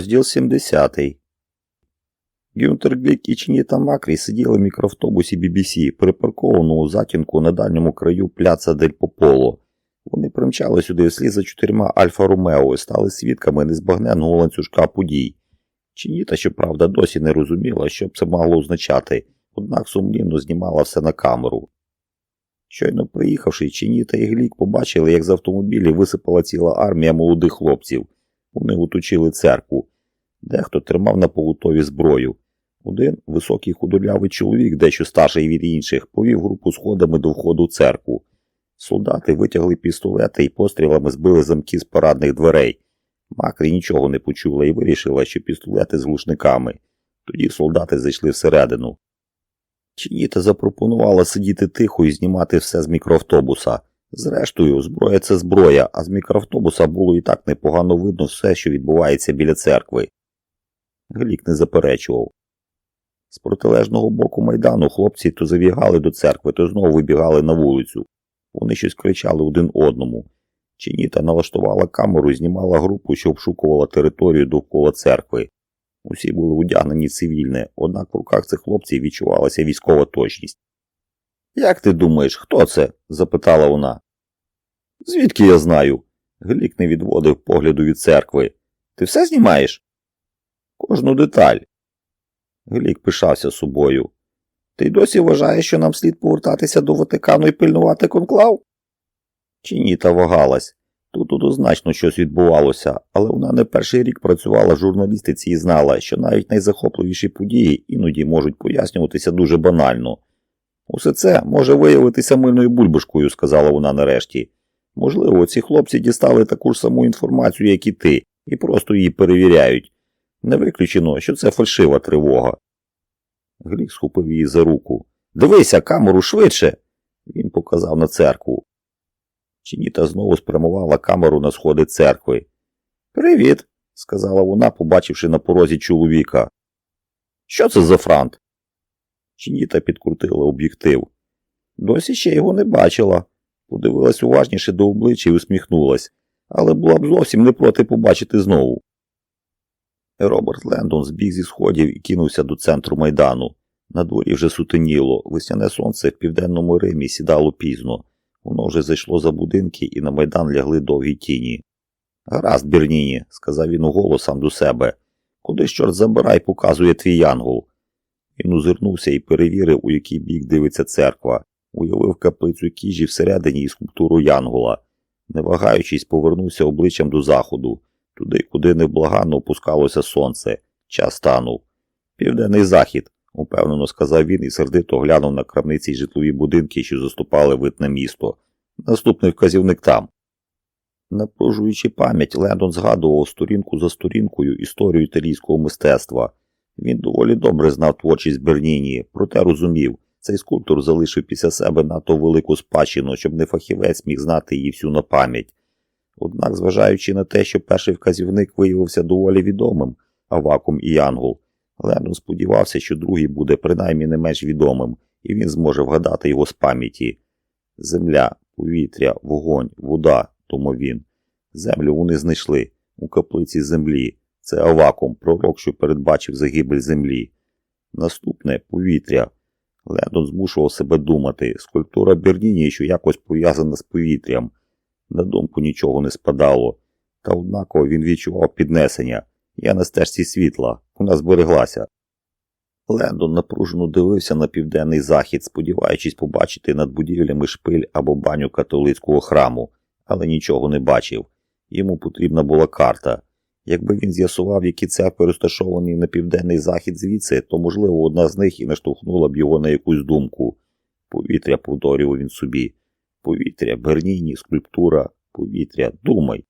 Розділ 70. Гюнтер Глік і Чніта Макрі сиділи в мікроавтобусі BBC, припаркованому у затінку на дальньому краю пляца Дель Пополо. Вони примчали сюди вслід за чотирма Альфа Ромео і стали свідками незбагненного ланцюжка подій. Чніта, щоправда, досі не розуміла, що б це могло означати, однак сумлінно знімала все на камеру. Щойно приїхавши, Чніта і Глік побачили, як з автомобілів висипала ціла армія молодих хлопців. Вони оточили церкву. Дехто тримав на поготові зброю. Один високий худорлявий чоловік, дещо старший від інших, повів групу сходами до входу в церкву. Солдати витягли пістолети і пострілами збили замки з парадних дверей. Макрі нічого не почула і вирішила, що пістолети з глушниками. Тоді солдати зайшли всередину. Чініта запропонувала сидіти тихо і знімати все з мікроавтобуса. Зрештою, зброя це зброя, а з мікроавтобуса було і так непогано видно все, що відбувається біля церкви. Глік не заперечував. З протилежного боку майдану хлопці то завігали до церкви, то знову вибігали на вулицю. Вони щось кричали один одному. Чініта налаштувала камеру і знімала групу, що обшукувала територію довкола церкви. Усі були одягнені цивільне, однак в руках цих хлопців відчувалася військова точність. Як ти думаєш, хто це? запитала вона. Звідки я знаю? Глік не відводив погляду від церкви. Ти все знімаєш? Кожну деталь. Глік пишався собою. Ти й досі вважаєш, що нам слід повертатися до Ватикану і пильнувати конклав? Чініта вагалась. Тут однозначно щось відбувалося, але вона не перший рік працювала в журналістиці і знала, що навіть найзахопливіші події іноді можуть пояснюватися дуже банально. Усе це може виявитися мильною бульбашкою, сказала вона нарешті. Можливо, ці хлопці дістали таку ж саму інформацію, як і ти, і просто її перевіряють. Не виключено, що це фальшива тривога. Глік схопив її за руку. Дивися, камеру швидше. Він показав на церкву. Чініта знову спрямувала камеру на сходи церкви. Привіт, сказала вона, побачивши на порозі чоловіка. Що це за франт? Чініта підкрутила об'єктив. Досі ще його не бачила. Подивилась уважніше до обличчя і усміхнулась, але була б зовсім не проти побачити знову. Роберт Лендон збіг зі сходів і кинувся до центру майдану. На дворі вже сутеніло, весняне сонце в південному Римі сідало пізно. Воно вже зайшло за будинки і на майдан лягли довгі тіні. Гаразд, Бірніні, сказав він уголос сам до себе. Куди чорт забирай, показує твій янгол. Він озирнувся і перевірив, у який бік дивиться церква, уявив каплицю кіжі всередині і скульптуру Янгола. Не вагаючись, повернувся обличчям до заходу, туди, куди невблаганно опускалося сонце. Час станув. Південний захід, упевнено сказав він і сердито глянув на крамниці й житлові будинки, що заступали вид на місто. Наступний вказівник там. Напружуючи пам'ять, Лендон згадував сторінку за сторінкою історію італійського мистецтва. Він доволі добре знав творчість Берніні, проте розумів, цей скульптор залишив після себе надто велику спадщину, щоб не фахівець міг знати її всю на пам'ять. Однак, зважаючи на те, що перший вказівник виявився доволі відомим, Авакум і Янгол, Лендон сподівався, що другий буде принаймні не менш відомим, і він зможе вгадати його з пам'яті. Земля, повітря, вогонь, вода, думав він. Землю вони знайшли у каплиці землі. Це Авакум, пророк, що передбачив загибель землі. Наступне повітря. Лендон змушував себе думати. Скульптура Берніні, що якось пов'язана з повітрям. На думку нічого не спадало. Та однаково він відчував піднесення. Я на стежці світла, вона збереглася. Лендон напружено дивився на південний захід, сподіваючись побачити над будівлями шпиль або баню католицького храму, але нічого не бачив. Йому потрібна була карта. Якби він з'ясував, які церкви розташовані на південний захід звідси, то, можливо, одна з них і наштовхнула б його на якусь думку. Повітря, повторював він собі. Повітря, Берніні, скульптура, повітря, думай.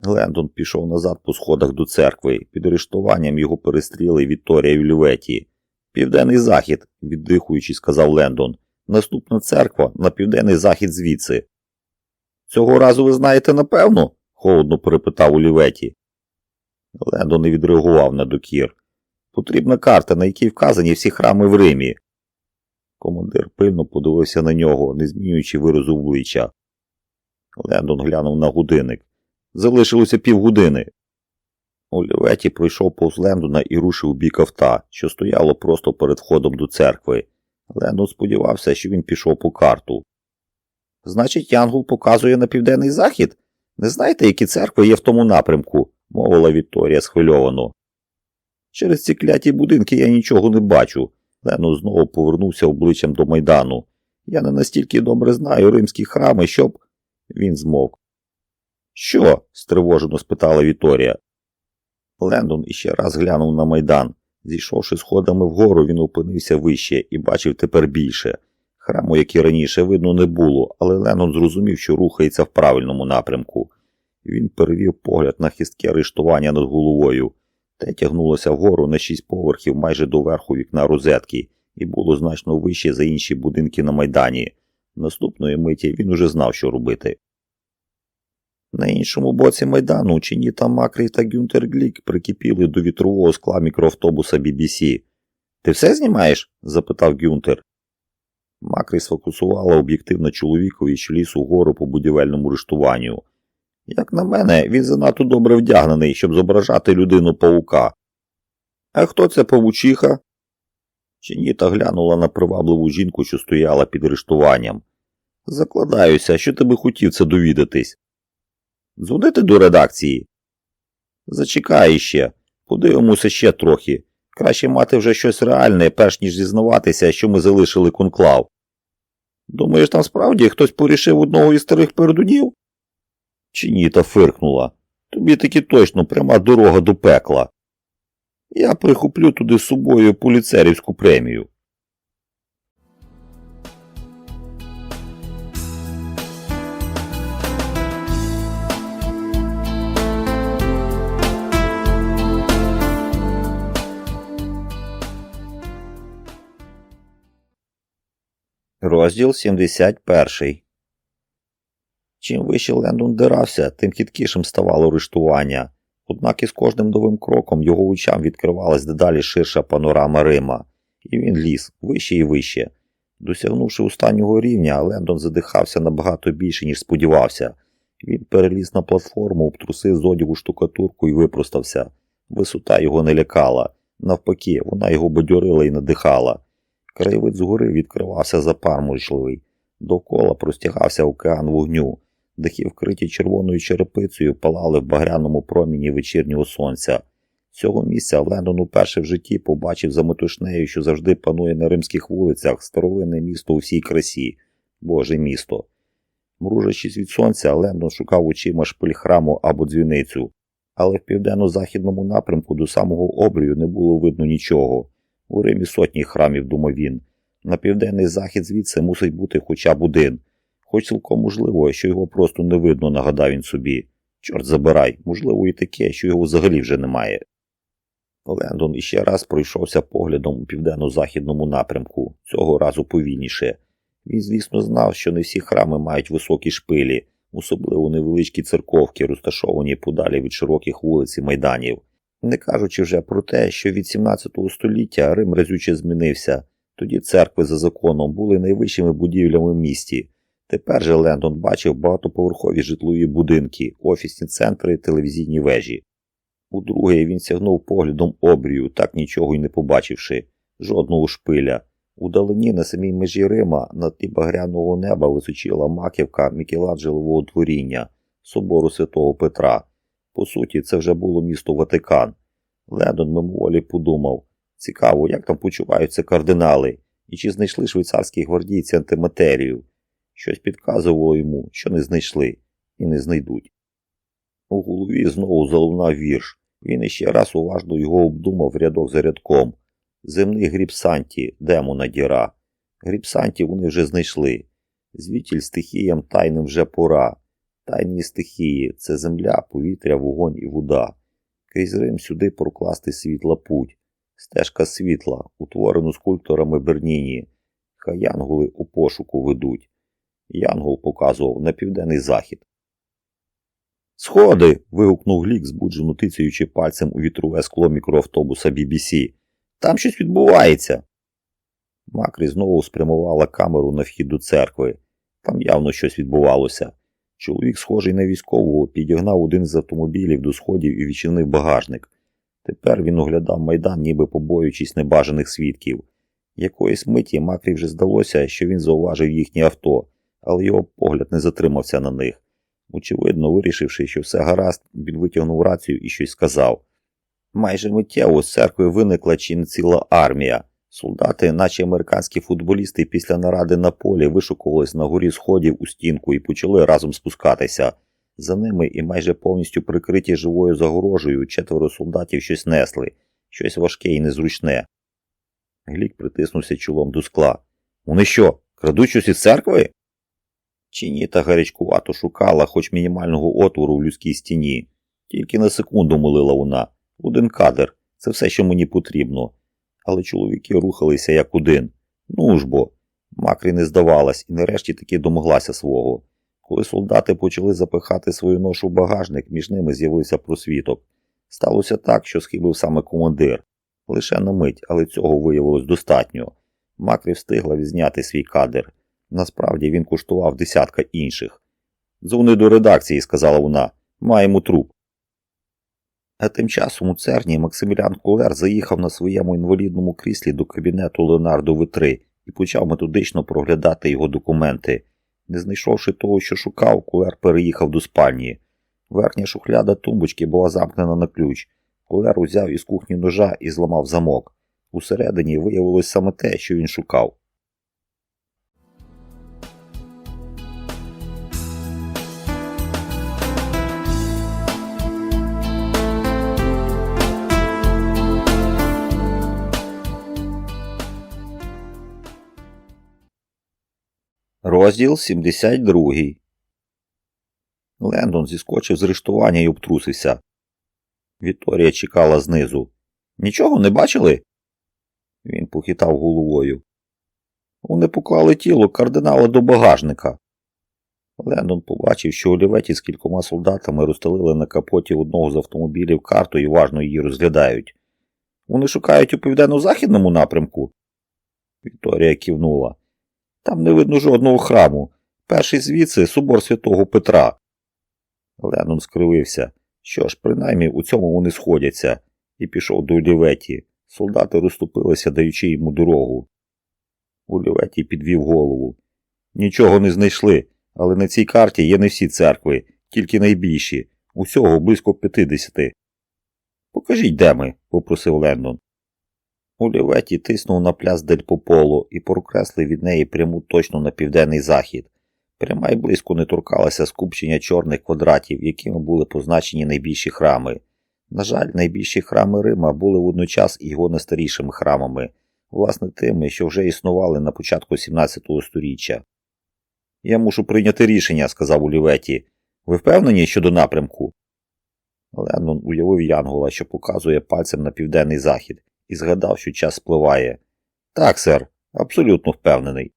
Глендон пішов назад по сходах до церкви. Під арештуванням його перестріли Вікторія в Люветі. Південний захід, віддихуючи, сказав Лендон. Наступна церква на південний захід звідси. Цього разу ви знаєте напевно? холодно перепитав у Лендон не відреагував на докір. Потрібна карта, на якій вказані всі храми в Римі. Командир пильно подивився на нього, не змінюючи виразу обличчя. Лендон глянув на годинник. Залишилося півгодини. Оліветі пройшов повз Лендона і рушив у бік авто, що стояло просто перед входом до церкви. Лендон сподівався, що він пішов по карту. Значить, Янгул показує на південний захід? Не знаєте, які церкви є в тому напрямку? Мовила Вікторія схвильовано. Через ці кляті будинки я нічого не бачу. Лендон знову повернувся обличчям до майдану. Я не настільки добре знаю римські храми, щоб. Він змовк. Що? стривожено спитала Віторія. Лендон іще раз глянув на майдан. Зійшовши сходами вгору, він опинився вище і бачив тепер більше. Храму, як і раніше, видно не було, але Лендон зрозумів, що рухається в правильному напрямку. Він перевів погляд на хистке арештування над головою. Те тягнулося вгору на шість поверхів майже до верху вікна розетки і було значно вище за інші будинки на майдані. Наступної миті він уже знав, що робити. На іншому боці майдану Ченіта Макрій та Гюнтер Глік прикипіли до вітрового скла мікроавтобуса BBC. Ти все знімаєш? запитав Гюнтер. Макрій сфокусувала об'єктив на чоловікові, що ліс угору по будівельному рештуванню. Як на мене, він занадто добре вдягнений, щоб зображати людину павука. А хто це павучиха? Ченіта глянула на привабливу жінку, що стояла під рештуванням. Закладаюся, що ти би хотів це довідатись. Дзвонити до редакції? Зачекай ще, подивимося ще трохи. Краще мати вже щось реальне, перш ніж зізнаватися, що ми залишили конклав. Думаєш, там справді хтось порішив одного із старих передунів? Чініта фиркнула. Тобі таки точно пряма дорога до пекла. Я прихоплю туди з собою поліцерівську премію. Розділ 71 Чим вище Лендон дирався, тим хиткішим ставало рештування. Однак із кожним новим кроком його очам відкривалась дедалі ширша панорама Рима, і він ліз вище і вище. Досягнувши останнього рівня, Лендон задихався набагато більше, ніж сподівався. Він переліз на платформу, обтрусив з одягу штукатурку і випростався. Висота його не лякала. Навпаки, вона його бадьорила і надихала. Краєвид згори відкривався запармужливий. Довкола простягався океан вогню. Дахи, вкриті червоною черепицею, палали в багряному проміні вечірнього сонця. Цього місця Лендон уперше в житті побачив за метушнею, що завжди панує на римських вулицях, старовинне місто у всій красі, Боже місто. Мружачись від сонця, Лендон шукав очима шпиль храму або дзвіницю, але в південно-західному напрямку до самого обрію не було видно нічого. У Римі сотні храмів, думав він. На південний захід звідси мусить бути хоча б один. Хоч цілком можливо, що його просто не видно, нагадав він собі. Чорт забирай, можливо, і таке, що його взагалі вже немає. Лендон іще раз пройшовся поглядом у південно-західному напрямку, цього разу повільніше. Він, звісно, знав, що не всі храми мають високі шпилі, особливо невеличкі церковки, розташовані подалі від широких вулиць і майданів. Не кажучи вже про те, що від 17 століття Рим разюче змінився, тоді церкви за законом були найвищими будівлями в місті. Тепер же Лендон бачив багатоповерхові житлові будинки, офісні центри, телевізійні вежі. Удруге він сягнув поглядом обрію, так нічого й не побачивши, жодного шпиля. Удалині на самій межі Рима на тлі багряного неба височила маківка Мікеланджелового творіння, собору святого Петра. По суті, це вже було місто Ватикан. Лендон мимоволі подумав цікаво, як там почуваються кардинали, і чи знайшли швейцарські гвардійці антиматерію. Щось підказувало йому, що не знайшли і не знайдуть. У голові знову залунав вірш. Він іще раз уважно його обдумав рядок за рядком. Земний гріб Санті, демона діра. Гріб Санті вони вже знайшли. Звітіль стихіям тайним вже пора. Тайні стихії це земля, повітря, вогонь і вода. Крізь Рим сюди прокласти світла путь. Стежка світла, утворену скульпторами Берніні. Хай янголи у пошуку ведуть. Янгол показував на південний захід. Сходи. вигукнув Глік, збуджено тицяючи пальцем у вітрове скло мікроавтобуса BBC. Там щось відбувається. Макрі знову спрямувала камеру на вхід до церкви. Там явно щось відбувалося. Чоловік, схожий на військового, підігнав один з автомобілів до сходів і відчинив багажник. Тепер він оглядав майдан, ніби побоюючись небажаних свідків. Якоїсь миті Макрі вже здалося, що він зауважив їхнє авто, але його погляд не затримався на них. Очевидно, вирішивши, що все гаразд, він витягнув рацію і щось сказав. Майже миттєво з церкви виникла чи не ціла армія. Солдати, наче американські футболісти, після наради на полі вишукувались на горі сходів у стінку і почали разом спускатися. За ними і майже повністю прикриті живою загорожею четверо солдатів щось несли, щось важке і незручне. Глік притиснувся чолом до скла. Вони що, крадуть щось із церкви? Чініта гарячкувато шукала хоч мінімального отвору в людській стіні. Тільки на секунду молила вона. Один кадр. Це все, що мені потрібно. Але чоловіки рухалися як один. Ну ж бо. Макрі не здавалась і нарешті таки домоглася свого. Коли солдати почали запихати свою ношу в багажник, між ними з'явився просвіток. Сталося так, що схибив саме командир. Лише на мить, але цього виявилось достатньо. Макрі встигла відзняти свій кадр. Насправді він куштував десятка інших. Дзвони до редакції, сказала вона. Маємо труп. А тим часом у церні Максимілян Кулер заїхав на своєму інвалідному кріслі до кабінету Леонардо Витри і почав методично проглядати його документи. Не знайшовши того, що шукав, Кулер переїхав до спальні. Верхня шухляда тумбочки була замкнена на ключ. Кулер узяв із кухні ножа і зламав замок. Усередині виявилось саме те, що він шукав. Розділ 72 Лендон зіскочив з рештування і обтрусився. Вікторія чекала знизу. Нічого не бачили? Він похитав головою. Вони поклали тіло кардинала до багажника. Лендон побачив, що оліветі з кількома солдатами розстелили на капоті одного з автомобілів карту і уважно її розглядають. Вони шукають у південно-західному напрямку. Вікторія кивнула. Там не видно жодного храму. Перший звідси собор святого Петра. Леннон скривився. Що ж, принаймні у цьому вони сходяться, і пішов до Оліветі. Солдати розступилися, даючи йому дорогу. Оліветі підвів голову. Нічого не знайшли, але на цій карті є не всі церкви, тільки найбільші, усього близько п'ятидесяти. Покажіть, де ми, попросив Лендон. Оліветі тиснув на пляс Дель Пополо і прокреслив від неї пряму точно на південний захід. Пряма й близько не торкалася скупчення чорних квадратів, якими були позначені найбільші храми. На жаль, найбільші храми Рима були водночас і його найстарішими храмами, власне тими, що вже існували на початку 17 століття. Я мушу прийняти рішення, сказав Оліветі. Ви впевнені щодо напрямку? Леннон уявив Янгола, що показує пальцем на південний захід, і згадав, що час спливає. Так, сер, абсолютно впевнений.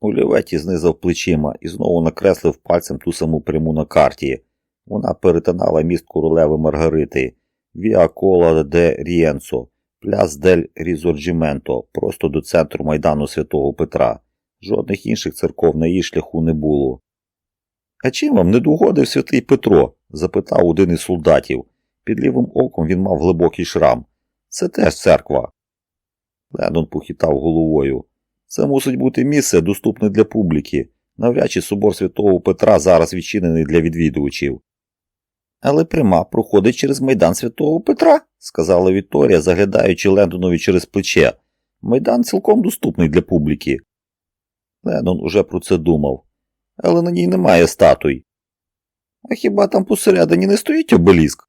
Оліветі знизав плечима і знову накреслив пальцем ту саму пряму на карті. Вона перетинала міст королеви Маргарити, Віа Кола де Рієнцо, Пляс дель Різорджіменто, просто до центру майдану святого Петра. Жодних інших церков на її шляху не було. А чим вам не догодив святий Петро? запитав один із солдатів. Під лівим оком він мав глибокий шрам. Це теж церква. Леннон похитав головою. Це мусить бути місце, доступне для публіки. Навряд чи собор святого Петра зараз відчинений для відвідувачів. Але пряма проходить через майдан святого Петра, сказала Вікторія, заглядаючи Лендонові через плече. Майдан цілком доступний для публіки. Леннон уже про це думав. Але на ній немає статуй. А хіба там посередині не стоїть обеліск?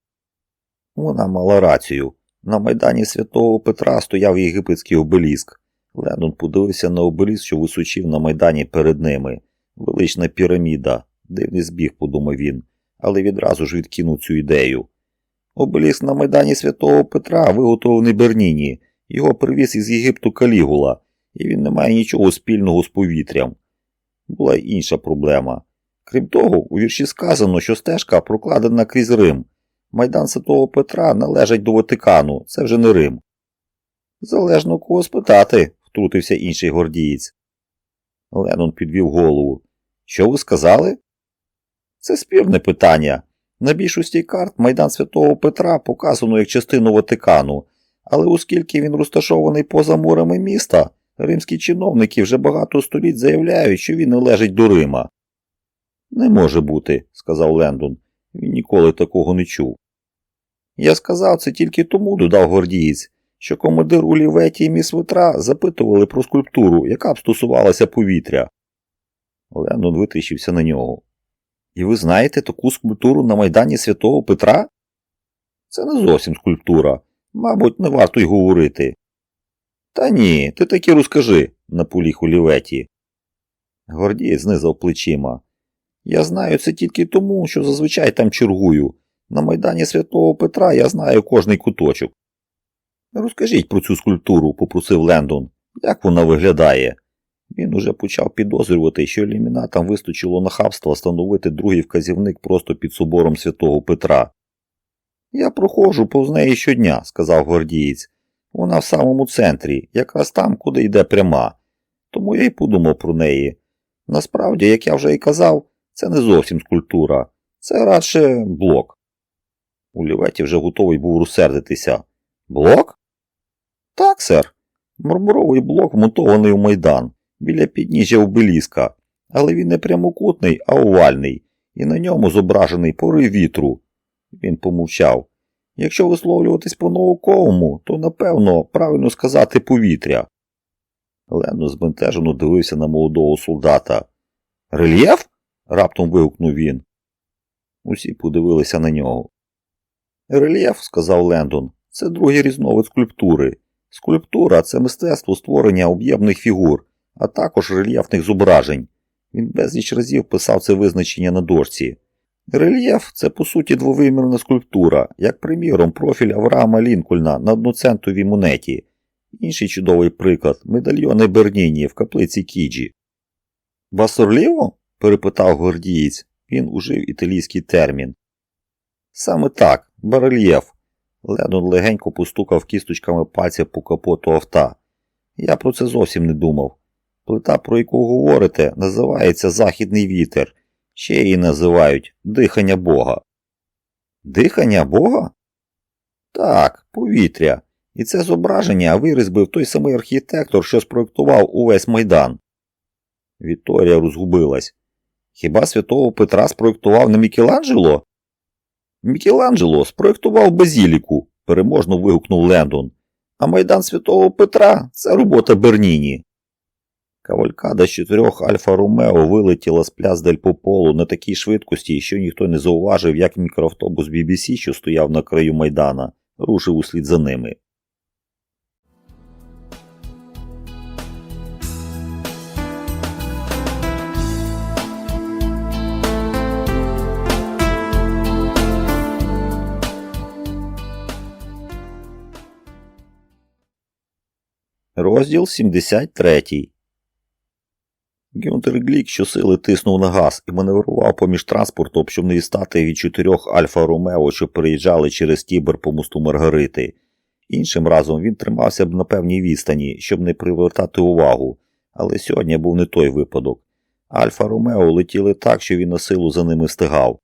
Вона мала рацію. На майдані святого Петра стояв єгипетський обеліск. Леннон подивився на обеліск, що височив на майдані перед ними. Велична піраміда. Дивний збіг, подумав він, але відразу ж відкинув цю ідею. Обеліск на майдані святого Петра виготовлений Берніні. Його привіз із Єгипту Калігула, і він не має нічого спільного з повітрям. Була й інша проблема. Крім того, у вірші сказано, що стежка прокладена крізь Рим. Майдан Святого Петра належить до Ватикану, це вже не Рим. Залежно кого спитати, втрутився інший гордієць. Леннон підвів голову. Що ви сказали? Це спірне питання. На більшості карт Майдан Святого Петра показано як частину Ватикану, але оскільки він розташований поза мурами міста, римські чиновники вже багато століть заявляють, що він належить до Рима. Не може бути, сказав Лендон. Він ніколи такого не чув. Я сказав це тільки тому, додав гордієць, що командир Уліветі і міс Ветра запитували про скульптуру, яка б стосувалася повітря. Лендон витріщився на нього. І ви знаєте таку скульптуру на Майдані Святого Петра? Це не зовсім скульптура. Мабуть, не варто й говорити. Та ні, ти таки розкажи, наполіг Оліветі. Гордієць знизав плечима. Я знаю це тільки тому, що зазвичай там чергую. На Майдані Святого Петра я знаю кожний куточок. Розкажіть про цю скульптуру, попросив Лендон. Як вона виглядає? Він уже почав підозрювати, що елімінатам вистачило нахабства встановити другий вказівник просто під собором святого Петра. Я проходжу повз неї щодня, сказав гвардієць. Вона в самому центрі, якраз там, куди йде пряма. Тому я й подумав про неї. Насправді, як я вже і казав, це не зовсім скульптура, це радше блок. У Ліветі вже готовий був розсердитися. Блок? Так, сер. Мармуровий блок вмонтований у майдан, біля підніжжя обеліска, але він не прямокутний, а овальний, і на ньому зображений порив вітру. Він помовчав. Якщо висловлюватись по-науковому, то напевно правильно сказати повітря. Лено збентежено дивився на молодого солдата. Рельєф? Раптом вигукнув він. Усі подивилися на нього. Рельєф, сказав Лендон, це другий різновид скульптури. Скульптура це мистецтво створення об'ємних фігур, а також рельєфних зображень. Він безліч разів писав це визначення на дошці. Рельєф це по суті двовимірна скульптура, як приміром профіль Авраама Лінкольна на одноцентовій монеті. Інший чудовий приклад медальйони Берніні в каплиці Кіджі. Басорліво? Перепитав гвардієць. Він ужив італійський термін. Саме так, барельєф. Ленон легенько постукав кісточками пальця по капоту авто. Я про це зовсім не думав. Плита, про яку говорите, називається Західний вітер. Ще її називають дихання Бога. Дихання Бога? Так, повітря. І це зображення вирізбив той самий архітектор, що спроектував увесь майдан. Вікторія розгубилась. Хіба святого Петра спроектував не Мікеланджело? Мікеланджело спроектував базіліку, переможно вигукнув Лендон. А майдан святого Петра це робота Берніні. Кавалькада з чотирьох Альфа Ромео вилетіла з пляц Дель Пополу на такій швидкості, що ніхто не зауважив, як мікроавтобус BBC, що стояв на краю майдана, рушив услід за ними. Розділ 73 Гюнтер Глік щосили тиснув на газ і маневрував поміж транспортом, щоб не дістати від чотирьох Альфа Ромео, що переїжджали через Тібер по мосту Маргарити. Іншим разом він тримався б на певній відстані, щоб не привертати увагу, але сьогодні був не той випадок. Альфа Ромео летіли так, що він на силу за ними стигав.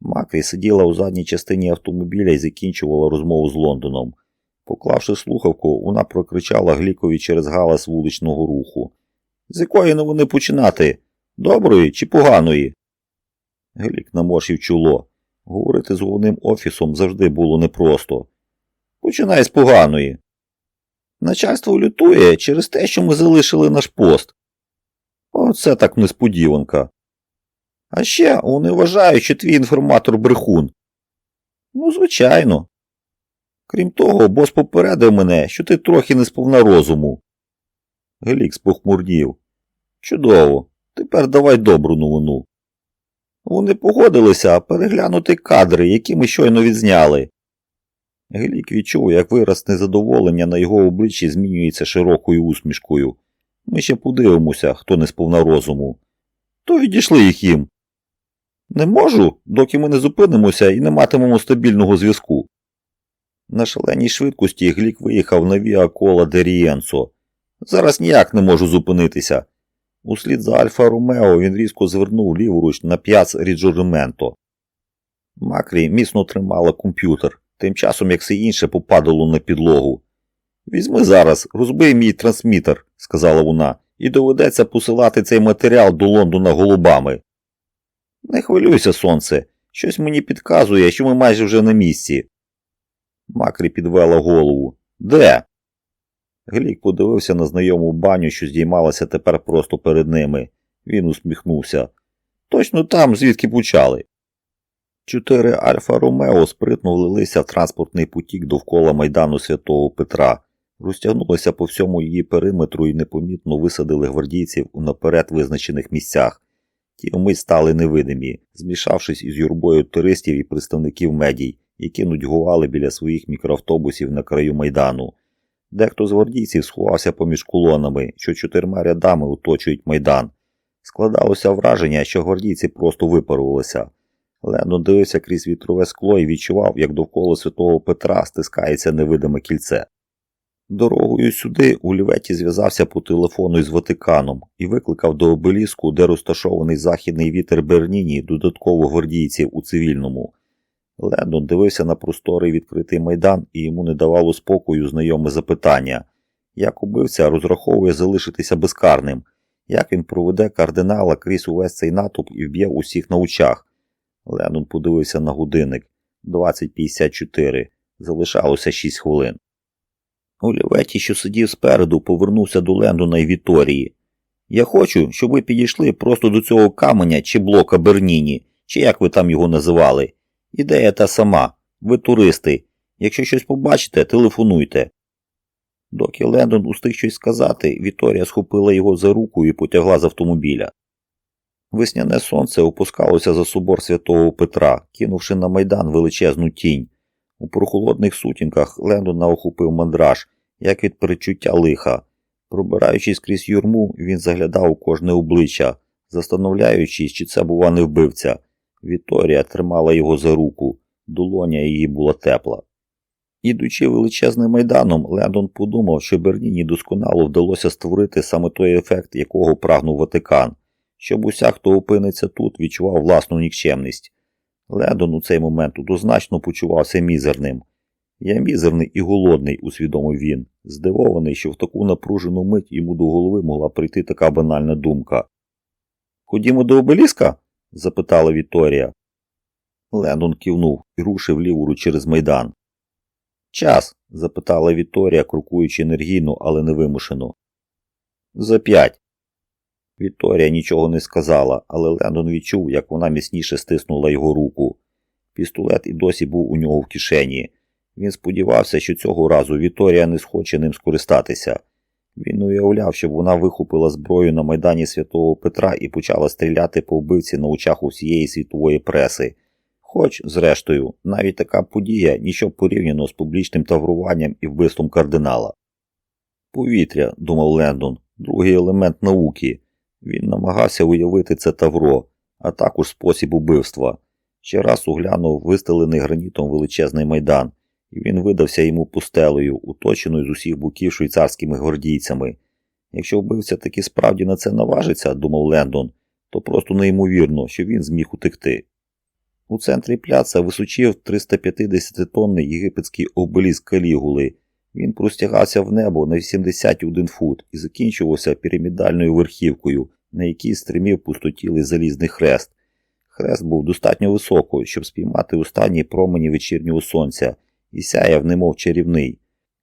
Макрі сиділа у задній частині автомобіля і закінчувала розмову з Лондоном. Поклавши слухавку, вона прокричала Глікові через галас вуличного руху. З якої новини починати? Доброї чи поганої? Глік наморщив чоло. Говорити з головним офісом завжди було непросто. Починай з поганої. Начальство лютує через те, що ми залишили наш пост. Оце так несподіванка. А ще вони вважають, що твій інформатор брехун. Ну, звичайно. Крім того, бос попередив мене, що ти трохи не сповна розуму. Гелікс похмурнів. Чудово. Тепер давай добру новину. Вони погодилися переглянути кадри, які ми щойно відзняли. Гелік відчув, як вираз незадоволення на його обличчі змінюється широкою усмішкою. Ми ще подивимося, хто не сповна розуму. То відійшли їх їм. Не можу, доки ми не зупинимося і не матимемо стабільного зв'язку. На шаленій швидкості Глік виїхав на Віа Кола Дерієнцо. Зараз ніяк не можу зупинитися. Услід за Альфа Ромео він різко звернув ліворуч на п'яц Ріджорменто. Макрі міцно тримала комп'ютер, тим часом як все інше попадало на підлогу. Візьми зараз, розбий мій трансмітер, сказала вона, і доведеться посилати цей матеріал до Лондона голубами. Не хвилюйся, сонце, щось мені підказує, що ми майже вже на місці. Макрі підвела голову. Де? Глік подивився на знайому баню, що здіймалася тепер просто перед ними. Він усміхнувся. Точно там, звідки почали. Чотири Альфа Ромео спритно влилися в транспортний потік довкола майдану Святого Петра, розтягнулися по всьому її периметру і непомітно висадили гвардійців у наперед визначених місцях. Ті вмить стали невидимі, змішавшись із юрбою туристів і представників медій, які нудьгували біля своїх мікроавтобусів на краю майдану. Дехто з гвардійців сховався поміж колонами, що чотирма рядами оточують майдан. Складалося враження, що гвардійці просто випарувалися. Лендон дивився крізь вітрове скло і відчував, як довкола святого Петра стискається невидиме кільце. Дорогою сюди у Ліветі зв'язався по телефону із Ватиканом і викликав до обеліску, де розташований західний вітер Берніні, додатково гвардійців у цивільному. Лендон дивився на просторий відкритий майдан і йому не давало спокою знайоме запитання як убивця розраховує залишитися безкарним, як він проведе кардинала крізь увесь цей натовп і вб'є усіх на очах. Леннон подивився на годинник 20.54. Залишалося 6 хвилин. Оліветі, що сидів спереду, повернувся до Лендона і Віторії. Я хочу, щоб ви підійшли просто до цього каменя чи блока Берніні, чи як ви там його називали. Ідея та сама. Ви туристи. Якщо щось побачите, телефонуйте. Доки Лендон устиг щось сказати, Віторія схопила його за руку і потягла з автомобіля. Весняне сонце опускалося за собор святого Петра, кинувши на майдан величезну тінь. У прохолодних сутінках Лендона охопив мандраж, як від перечуття лиха. Пробираючись крізь юрму, він заглядав у кожне обличчя, застановляючись, чи це, бува, не вбивця. Віторія тримала його за руку, долоня її була тепла. Ідучи величезним майданом, Лендон подумав, що Берніні досконало вдалося створити саме той ефект, якого прагнув Ватикан, щоб уся, хто опиниться тут, відчував власну нікчемність. Лендон у цей момент однозначно почувався мізерним. Я мізерний і голодний, усвідомив він, здивований, що в таку напружену мить йому до голови могла прийти така банальна думка. Ходімо до обеліска? Запитала Вікторія. Лендон кивнув і рушив ліворуч через майдан. Час? запитала Вікторія, крокуючи енергійно, але невимушено. За п'ять. Вікторія нічого не сказала, але Лендон відчув, як вона міцніше стиснула його руку. Пістолет і досі був у нього в кишені. Він сподівався, що цього разу Вікторія не схоче ним скористатися. Він уявляв, щоб вона вихопила зброю на майдані Святого Петра і почала стріляти по вбивці на очах усієї світової преси. Хоч, зрештою, навіть така подія нічого порівняно з публічним тавруванням і вбивством кардинала. Повітря, думав Лендон, другий елемент науки. Він намагався уявити це тавро, а також спосіб убивства. Ще раз углянув вистелений гранітом величезний майдан, він видався йому пустелею, уточеною з усіх боків швейцарськими гвардійцями. Якщо вбивця таки справді на це наважиться, думав Лендон, то просто неймовірно, що він зміг утекти. У центрі пляца височив 350-тонний єгипетський обеліск Калігули. Він простягався в небо на 81 фут і закінчувався пірамідальною верхівкою, на якій стримів пустотілий залізний хрест. Хрест був достатньо високою, щоб спіймати останні промені вечірнього сонця, і сяяв, немов чарівний.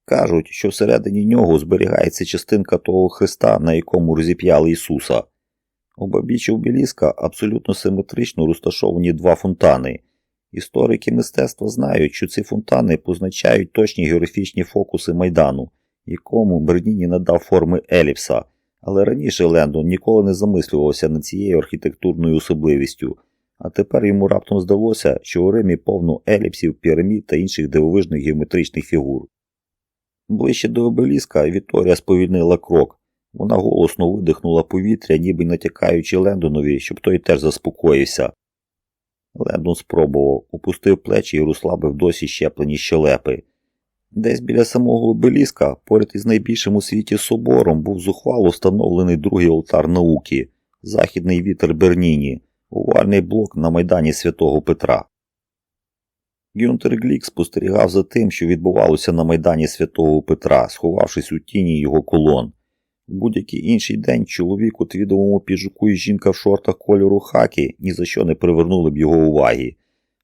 Кажуть, що всередині нього зберігається частинка того хреста, на якому розіп'яли Ісуса. Обабіч обеліска абсолютно симетрично розташовані два фонтани. Історики мистецтва знають, що ці фонтани позначають точні географічні фокуси майдану, якому Берніні надав форми еліпса, але раніше Лендон ніколи не замислювався над цією архітектурною особливістю, а тепер йому раптом здалося, що у Римі повно еліпсів, пірамід та інших дивовижних геометричних фігур. Ближче до обеліска Вікторія сповільнила крок. Вона голосно видихнула повітря, ніби натякаючи Лендонові, щоб той теж заспокоївся. Лендон спробував, опустив плечі і розслабив досі щеплені щелепи. Десь біля самого обеліска, поряд із найбільшим у світі собором, був зухвало встановлений другий алтар науки західний вітер Берніні, овальний блок на майдані святого Петра. Гюнтер Глік спостерігав за тим, що відбувалося на майдані Святого Петра, сховавшись у тіні його колон. В будь-який інший день чоловік у твідовому піджуку і жінка в шортах кольору хакі ні за що не привернули б його уваги.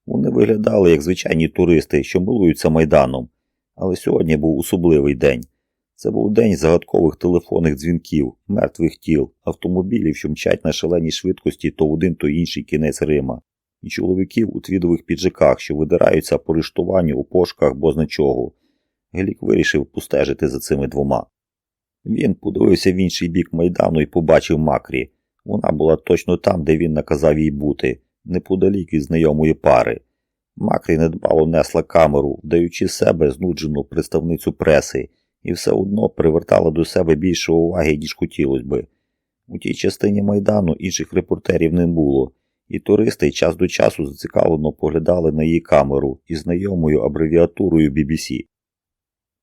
Вони виглядали як звичайні туристи, що милуються майданом. Але сьогодні був особливий день. Це був день загадкових телефонних дзвінків, мертвих тіл, автомобілів, що мчать на шаленій швидкості то в один, то інший кінець Рима, і чоловіків у твідових піджаках, що видираються по рештуванню у пошуках бозна чого. Глік вирішив постежити за цими двома. Він подивився в інший бік майдану і побачив Макрі. Вона була точно там, де він наказав їй бути, неподалік від знайомої пари. Макрі недбало несла камеру, вдаючи себе знуджену представницю преси, і все одно привертала до себе більше уваги, ніж хотілося би. У тій частині майдану інших репортерів не було, і туристи час до часу зацікавлено поглядали на її камеру із знайомою абревіатурою BBC.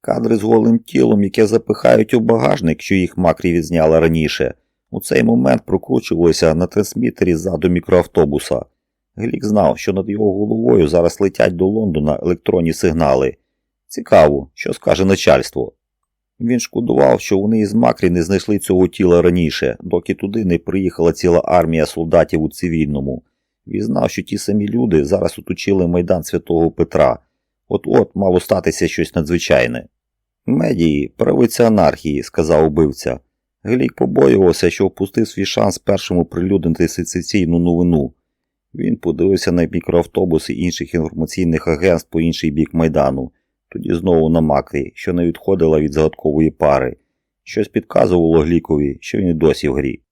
Кадри з голим тілом, яке запихають у багажник, що їх Макрі відзняла раніше, у цей момент прокручувалися на трансмітері ззаду мікроавтобуса. Глік знав, що над його головою зараз летять до Лондона електронні сигнали. Цікаво, що скаже начальство. Він шкодував, що вони із Макрі не знайшли цього тіла раніше, доки туди не приїхала ціла армія солдатів у цивільному. Він знав, що ті самі люди зараз оточили майдан Святого Петра. От-от мало статися щось надзвичайне. Медії, правиця анархії, сказав убивця. Глік побоювався, що впустив свій шанс першому прилюднити сенсаційну новину. Він подивився на мікроавтобуси інших інформаційних агентств по інший бік майдану, тоді знову на макрі, що не відходила від загадкової пари. Щось підказувало Глікові, що він і досі в грі.